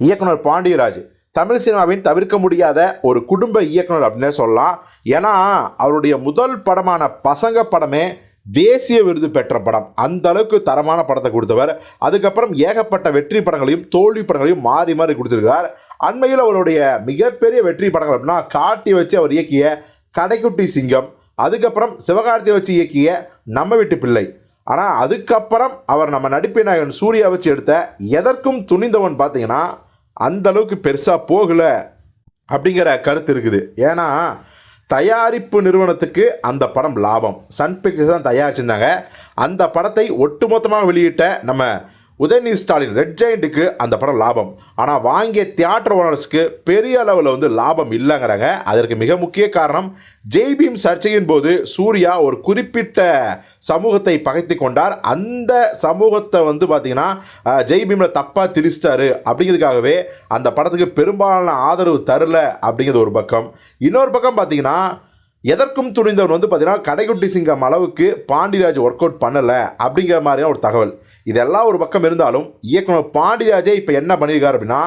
இயக்குனர் பாண்டியராஜ். தமிழ் சினிமாவின் தவிர்க்க முடியாத ஒரு குடும்ப இயக்குனர் அப்படின்னே சொல்லலாம். ஏன்னா அவருடைய முதல் படமான பசங்க படமே தேசிய விருது பெற்ற படம். அந்த அளவுக்கு தரமான படத்தை கொடுத்தவர். அதுக்கப்புறம் ஏகப்பட்ட வெற்றி படங்களையும் தோல்வி படங்களையும் மாறி மாறி கொடுத்துருக்கார் அண்மையில் அவருடைய மிகப்பெரிய வெற்றி படங்கள் அப்படின்னா காட்டி வச்சு அவர் இயக்கிய கடைக்குட்டி சிங்கம். அதுக்கப்புறம் சிவகார்த்தியை வச்சு இயக்கிய நம்ம வீட்டு பிள்ளை. ஆனால் அதுக்கப்புறம் அவர் நம்ம நடிப்பின் நாயகன் சூர்யா வச்சு எடுத்த எதற்கும் துணிந்தவன் பார்த்தீங்கன்னா அந்த அளவுக்கு பெருசாக போகலை அப்படிங்கிற கருத்து இருக்குது. ஏன்னா தயாரிப்பு நிறுவனத்துக்கு அந்த படம் லாபம். சன் பிக்சர்ஸ் தான் தயாரிச்சிருந்தாங்க. அந்த படத்தை ஒட்டுமொத்தமாக வெளியிட்ட நம்ம உதயநிதி ஸ்டாலின் ரெட் ஜெயிண்ட்டுக்கு அந்த படம் லாபம். ஆனால் வாங்கிய தியேட்டர் ஓனர்ஸ்க்கு பெரிய அளவில் வந்து லாபம் இல்லைங்கிறாங்க. அதற்கு மிக முக்கிய காரணம் ஜெய்பீம் சர்ச்சையின் போது சூர்யா ஒரு குறிப்பிட்ட சமூகத்தை பகைத்து கொண்டார். அந்த சமூகத்தை வந்து பார்த்தீங்கன்னா ஜெய்பீமில் தப்பாக திரிச்சிட்டாரு. அப்படிங்கிறதுக்காகவே அந்த படத்துக்கு பெரும்பாலான ஆதரவு தரல அப்படிங்கிறது ஒரு பக்கம். இன்னொரு பக்கம் பார்த்தீங்கன்னா எதற்கும் துணிந்தவன் வந்து பார்த்தீங்கன்னா கடைக்குட்டி சிங்கம் அளவுக்கு பாண்டிராஜ் ஒர்க் அவுட் பண்ணலை அப்படிங்கிற மாதிரியான ஒரு தகவல். இதெல்லாம் ஒரு பக்கம் இருந்தாலும் இயக்குனர் பாண்டியராஜே இப்போ என்ன பண்ணியிருக்காரு அப்படின்னா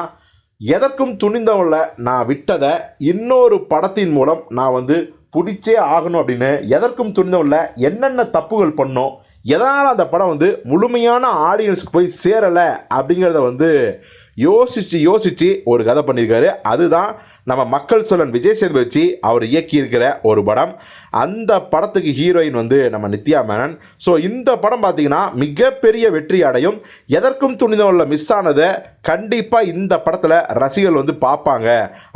எதற்கும் துணிந்தவங்கள நான் விட்டதை இன்னொரு படத்தின் மூலம் நான் வந்து பிடிச்சே ஆகணும் அப்படின்னு எதற்கும் துணிந்தவங்கள என்னென்ன தப்புகள் பண்ணோம் எதனால் அந்த படம் வந்து முழுமையான ஆடியன்ஸுக்கு போய் சேரலை அப்படிங்கிறத வந்து யோசித்து யோசித்து ஒரு கதை பண்ணியிருக்காரு. அதுதான் நம்ம மக்கள் சொல்லன் விஜய் சேதுபதி வச்சு அவர் இயக்கியிருக்கிற ஒரு படம். அந்த படத்துக்கு ஹீரோயின் வந்து நம்ம நித்யா மேனன். ஸோ இந்த படம் பார்த்தீங்கன்னா மிகப்பெரிய வெற்றி அடையும். எதற்கும் துணிதம் உள்ள மிஸ் ஆனதை கண்டிப்பாக இந்த படத்தில் ரசிகர்கள் வந்து பார்ப்பாங்க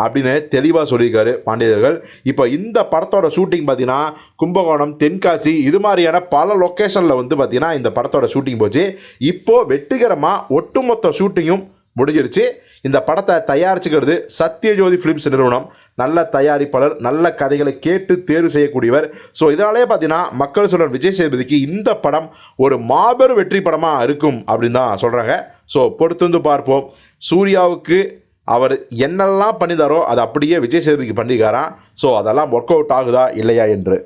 அப்படின்னு தெளிவாக சொல்லியிருக்காரு பாண்டியர்கள் இப்போ இந்த படத்தோட ஷூட்டிங் பார்த்தீங்கன்னா கும்பகோணம் தென்காசி இது மாதிரியான பல லொக்கேஷனில் வந்து பார்த்திங்கன்னா இந்த படத்தோட ஷூட்டிங் போச்சு. இப்போது வெற்றிகரமாக ஒட்டுமொத்த ஷூட்டிங்கும் முடிஞ்சிருச்சு. இந்த படத்தை தயாரிச்சுக்கிறது சத்யஜோதி ஃபிலிம்ஸ் நிறுவனம். நல்ல தயாரிப்பாளர் நல்ல கதைகளை கேட்டு தேர்வு செய்யக்கூடியவர். ஸோ இதனாலே பார்த்தீங்கன்னா மக்கள் சொல்கிற விஜய் சேதுபதிக்கு இந்த படம் ஒரு மாபெரும் வெற்றி படமாக இருக்கும் அப்படின்னு தான் சொல்கிறாங்க ஸோ பொறுத்து வந்து பார்ப்போம். சூர்யாவுக்கு அவர் என்னெல்லாம் பண்ணிதாரோ அதை அப்படியே விஜய் சேதுபதிக்கு பண்ணியிருக்காராம். ஸோ அதெல்லாம் ஒர்க் அவுட் ஆகுதா இல்லையா என்று.